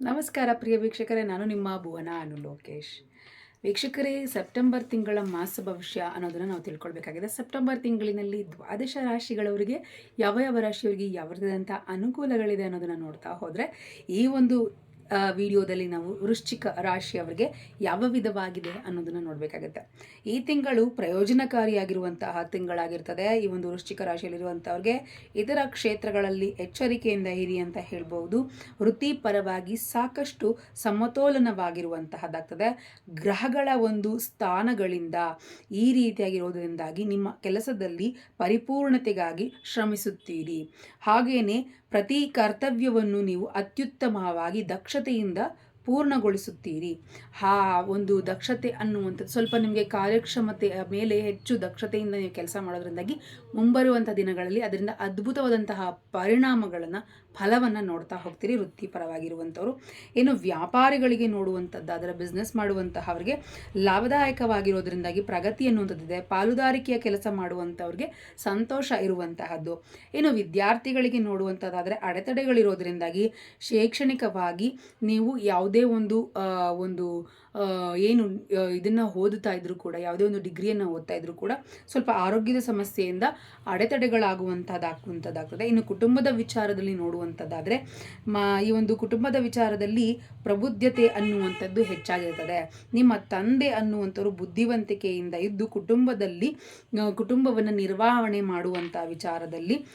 ನಮಸ್ಕಾರ ಪ್ರಿಯ ವೀಕ್ಷಕರೇ, ನಾನು ನಿಮ್ಮ ಭುವನ ಅನು ಲೋಕೇಶ್. ವೀಕ್ಷಕರೇ, ಸೆಪ್ಟೆಂಬರ್ ತಿಂಗಳ ಮಾಸ ಭವಿಷ್ಯ ಅನ್ನೋದನ್ನು ನಾವು ತಿಳ್ಕೊಳ್ಬೇಕಾಗಿದೆ. ಸೆಪ್ಟೆಂಬರ್ ತಿಂಗಳಿನಲ್ಲಿ ದ್ವಾದಶ ರಾಶಿಗಳವರಿಗೆ ಯಾವ ಯಾವ ರಾಶಿಯವರಿಗೆ ಯಾವ ರೀತಿಯಾದಂಥ ಅನುಕೂಲಗಳಿದೆ ಅನ್ನೋದನ್ನು ನೋಡ್ತಾ ಹೋದರೆ, ಈ ಒಂದು ವಿಡಿಯೋದಲ್ಲಿ ನಾವು ವೃಶ್ಚಿಕ ರಾಶಿ ಅವರಿಗೆ ಯಾವ ವಿಧವಾಗಿದೆ ಅನ್ನೋದನ್ನು ನೋಡಬೇಕಾಗುತ್ತೆ. ಈ ತಿಂಗಳು ಪ್ರಯೋಜನಕಾರಿಯಾಗಿರುವಂತಹ ತಿಂಗಳಾಗಿರ್ತದೆ. ಈ ಒಂದು ವೃಶ್ಚಿಕ ರಾಶಿಯಲ್ಲಿರುವಂಥವ್ರಿಗೆ ಇತರ ಕ್ಷೇತ್ರಗಳಲ್ಲಿ ಎಚ್ಚರಿಕೆಯಿಂದ ಇರಿ ಅಂತ ಹೇಳ್ಬೋದು ವೃತ್ತಿಪರವಾಗಿ ಸಾಕಷ್ಟು ಸಮತೋಲನವಾಗಿರುವಂತಹದ್ದಾಗ್ತದೆ. ಗ್ರಹಗಳ ಒಂದು ಸ್ಥಾನಗಳಿಂದ ಈ ರೀತಿಯಾಗಿರೋದರಿಂದಾಗಿ ನಿಮ್ಮ ಕೆಲಸದಲ್ಲಿ ಪರಿಪೂರ್ಣತೆಗಾಗಿ ಶ್ರಮಿಸುತ್ತೀರಿ. ಹಾಗೆಯೇ ಪ್ರತಿ ಕರ್ತವ್ಯವನ್ನು ನೀವು ಅತ್ಯುತ್ತಮವಾಗಿ ದಕ್ಷತೆಯಿಂದ ಪೂರ್ಣಗೊಳಿಸುತ್ತೀರಿ. ಆ ಒಂದು ದಕ್ಷತೆ ಅನ್ನುವಂಥದ್ದು. ಸ್ವಲ್ಪ ನಿಮಗೆ ಕಾರ್ಯಕ್ಷಮತೆಯ ಮೇಲೆ ಹೆಚ್ಚು ದಕ್ಷತೆಯಿಂದ ನೀವು ಕೆಲಸ ಮಾಡೋದ್ರಿಂದಾಗಿ ಮುಂಬರುವಂಥ ದಿನಗಳಲ್ಲಿ ಅದರಿಂದ ಅದ್ಭುತವಾದಂತಹ ಪರಿಣಾಮಗಳನ್ನು, ಫಲವನ್ನು ನೋಡ್ತಾ ಹೋಗ್ತೀರಿ ವೃತ್ತಿಪರವಾಗಿರುವಂಥವ್ರು. ಏನು ವ್ಯಾಪಾರಿಗಳಿಗೆ ನೋಡುವಂಥದ್ದು, ಅದರ ಬಿಸ್ನೆಸ್ ಮಾಡುವಂತಹವರಿಗೆ ಲಾಭದಾಯಕವಾಗಿರೋದ್ರಿಂದಾಗಿ ಪ್ರಗತಿ ಅನ್ನುವಂಥದ್ದಿದೆ. ಪಾಲುದಾರಿಕೆಯ ಕೆಲಸ ಮಾಡುವಂಥವ್ರಿಗೆ ಸಂತೋಷ ಇರುವಂತಹದ್ದು. ಏನು ವಿದ್ಯಾರ್ಥಿಗಳಿಗೆ ನೋಡುವಂಥದ್ದಾದರೆ ಅಡೆತಡೆಗಳಿರೋದ್ರಿಂದಾಗಿ ಶೈಕ್ಷಣಿಕವಾಗಿ ನೀವು ಯಾವುದೇ ಒಂದು ಒಂದು ಏನು ಇದನ್ನು ಓದುತ್ತಾ ಇದ್ದರೂ ಕೂಡ, ಯಾವುದೇ ಒಂದು ಡಿಗ್ರಿಯನ್ನು ಓದ್ತಾ ಇದ್ದರೂ ಕೂಡ ಸ್ವಲ್ಪ ಆರೋಗ್ಯದ ಸಮಸ್ಯೆಯಿಂದ ಅಡೆತಡೆಗಳಾಗುವಂಥದ್ದಾಗುವಂಥದ್ದಾಗ್ತದೆ ಇನ್ನು ಕುಟುಂಬದ ವಿಚಾರದಲ್ಲಿ ನೋಡುವಂಥದ್ದಾದರೆ, ಮಾ, ಈ ಒಂದು ಕುಟುಂಬದ ವಿಚಾರದಲ್ಲಿ ಪ್ರಬುದ್ಧತೆ ಅನ್ನುವಂಥದ್ದು ಹೆಚ್ಚಾಗಿರ್ತದೆ. ನಿಮ್ಮ ತಂದೆ ಅನ್ನುವಂಥವ್ರು ಬುದ್ಧಿವಂತಿಕೆಯಿಂದ ಇದ್ದು ಕುಟುಂಬದಲ್ಲಿ ಕುಟುಂಬವನ್ನು ನಿರ್ವಹಣೆ ಮಾಡುವಂಥ ವಿಚಾರದಲ್ಲಿ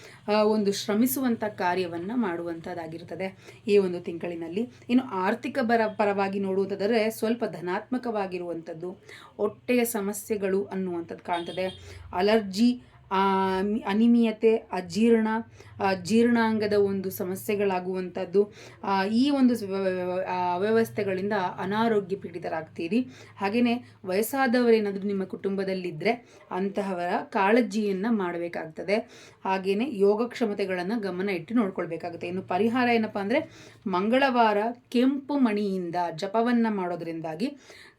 ಒಂದು ಶ್ರಮಿಸುವಂಥ ಕಾರ್ಯವನ್ನು ಮಾಡುವಂಥದ್ದಾಗಿರ್ತದೆ ಈ ಒಂದು ತಿಂಗಳಿನಲ್ಲಿ. ಇನ್ನು ಆರ್ಥಿಕ ಬರ ಪರವಾಗಿ ನೋಡುವುದಾದರೆ ಸ್ವಲ್ಪ ಧನಾತ್ಮಕವಾಗಿರುವಂಥದ್ದು. ಹೊಟ್ಟೆಯ ಸಮಸ್ಯೆಗಳು ಅನ್ನುವಂಥದ್ದು ಕಾಣ್ತದೆ. ಅಲರ್ಜಿ ಅನಿಮಿಯತೆ ಅಜೀರ್ಣ ಜೀರ್ಣಾಂಗದ ಒಂದು ಸಮಸ್ಯೆಗಳಾಗುವಂಥದ್ದು ಈ ಒಂದು ಅವ್ಯವಸ್ಥೆಗಳಿಂದ ಅನಾರೋಗ್ಯ ಪೀಡಿತರಾಗ್ತೀರಿ. ಹಾಗೆಯೇ ವಯಸ್ಸಾದವರೇನಾದರೂ ನಿಮ್ಮ ಕುಟುಂಬದಲ್ಲಿದ್ದರೆ ಅಂತಹವರ ಕಾಳಜಿಯನ್ನು ಮಾಡಬೇಕಾಗ್ತದೆ. ಹಾಗೆಯೇ ಯೋಗಕ್ಷಮತೆಗಳನ್ನು ಗಮನ ಇಟ್ಟು ನೋಡ್ಕೊಳ್ಬೇಕಾಗುತ್ತೆ. ಇನ್ನು ಪರಿಹಾರ ಏನಪ್ಪ ಅಂದರೆ ಮಂಗಳವಾರ ಕೆಂಪು ಮಣಿಯಿಂದ ಜಪವನ್ನು ಮಾಡೋದ್ರಿಂದಾಗಿ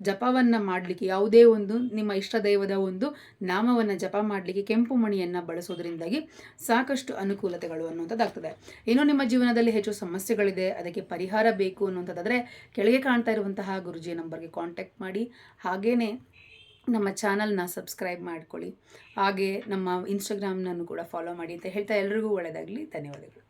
ಜಪವನ್ನು ಮಾಡಲಿಕ್ಕೆ ಯಾವುದೇ ಒಂದು ನಿಮ್ಮ ಇಷ್ಟ ದೈವದ ಒಂದು ನಾಮವನ್ನು ಜಪ ಮಾಡಲಿಕ್ಕೆ ಕೆಂಪು ಮಣಿಯನ್ನು ಬಳಸೋದ್ರಿಂದಾಗಿ ಸಾಕಷ್ಟು ಅನುಕೂಲತೆಗಳು ಅನ್ನುವಂಥದ್ದಾಗ್ತದೆ. ಇನ್ನು ನಿಮ್ಮ ಜೀವನದಲ್ಲಿ ಹೆಚ್ಚು ಸಮಸ್ಯೆಗಳಿದೆ, ಅದಕ್ಕೆ ಪರಿಹಾರ ಬೇಕು ಅನ್ನುವಂಥದ್ದಾದರೆ ಕೆಳಗೆ ಕಾಣ್ತಾ ಇರುವಂತಹ ಗುರುಜಿ ನಂಬರ್ಗೆ ಕಾಂಟ್ಯಾಕ್ಟ್ ಮಾಡಿ. ಹಾಗೆಯೇ ನಮ್ಮ ಚಾನಲ್ನ ಸಬ್ಸ್ಕ್ರೈಬ್ ಮಾಡ್ಕೊಳ್ಳಿ. ಹಾಗೆ ನಮ್ಮ ಇನ್ಸ್ಟಾಗ್ರಾಮ್ನನ್ನು ಕೂಡ ಫಾಲೋ ಮಾಡಿ ಅಂತ ಹೇಳ್ತಾ ಎಲ್ರಿಗೂ ಒಳ್ಳೆಯದಾಗಲಿ. ಧನ್ಯವಾದಗಳು.